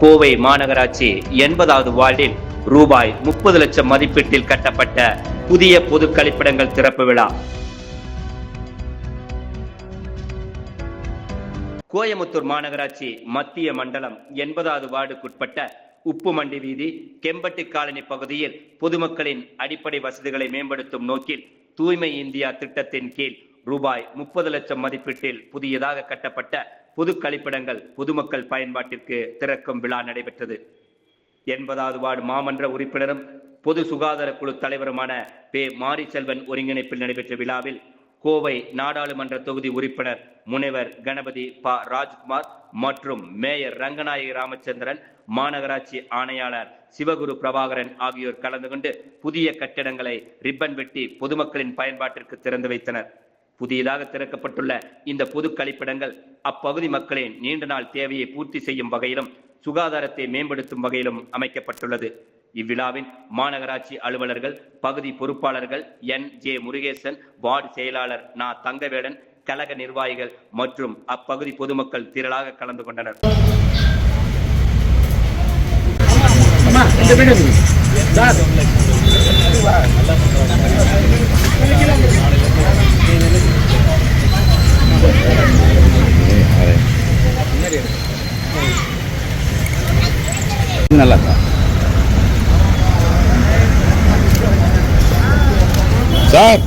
கோவை மாநகராட்சி எண்பதாவது வார்டில் ரூபாய் முப்பது லட்சம் மதிப்பீட்டில் கட்டப்பட்ட புதிய பொது கழிப்பிடங்கள் திறப்பு விழா. கோயமுத்தூர் மாநகராட்சி மத்திய மண்டலம் எண்பதாவது வார்டுக்குட்பட்ட உப்புமண்டி வீதி கெம்பட்டி காலனி பகுதியில் பொதுமக்களின் அடிப்படை வசதிகளை மேம்படுத்தும் நோக்கில் தூய்மை இந்தியா திட்டத்தின் கீழ் ரூபாய் முப்பது லட்சம் மதிப்பீட்டில் புதியதாக கட்டப்பட்ட பொது கழிப்பிடங்கள் பொதுமக்கள் பயன்பாட்டிற்கு திறக்கும் விழா நடைபெற்றது. எண்பதாவது வார்டு மாமன்ற உறுப்பினரும் பொது சுகாதார குழு தலைவருமான பே மாரிச்செல்வன் ஒருங்கிணைப்பில் நடைபெற்ற விழாவில் கோவை நாடாளுமன்ற தொகுதி உறுப்பினர் முனைவர் கணபதி ப ராஜ்குமார் மற்றும் மேயர் ரங்கநாயகி ராமச்சந்திரன் மாநகராட்சி ஆணையாளர் சிவகுரு பிரபாகரன் ஆகியோர் கலந்து கொண்டு புதிய கட்டிடங்களை ரிப்பன் வெட்டி பொதுமக்களின் பயன்பாட்டிற்கு திறந்து வைத்தனர். புதியதாக திறக்கப்பட்டுள்ள இந்த பொது கழிப்பிடங்கள் அப்பகுதி மக்களின் நீண்ட நாள் தேவையை பூர்த்தி செய்யும் வகையிலும் சுகாதாரத்தை மேம்படுத்தும் வகையிலும் அமைக்கப்பட்டுள்ளது. இவ்விழாவின் மாநகராட்சி அலுவலர்கள் பகுதி பொறுப்பாளர்கள் என். ஜே. முருகேசன் வார்டு செயலாளர் நா. தங்கவேலன் கழக நிர்வாகிகள் மற்றும் அப்பகுதி பொதுமக்கள் திரளாக கலந்து கொண்டனர். நல்லா இருக்கா? சார்.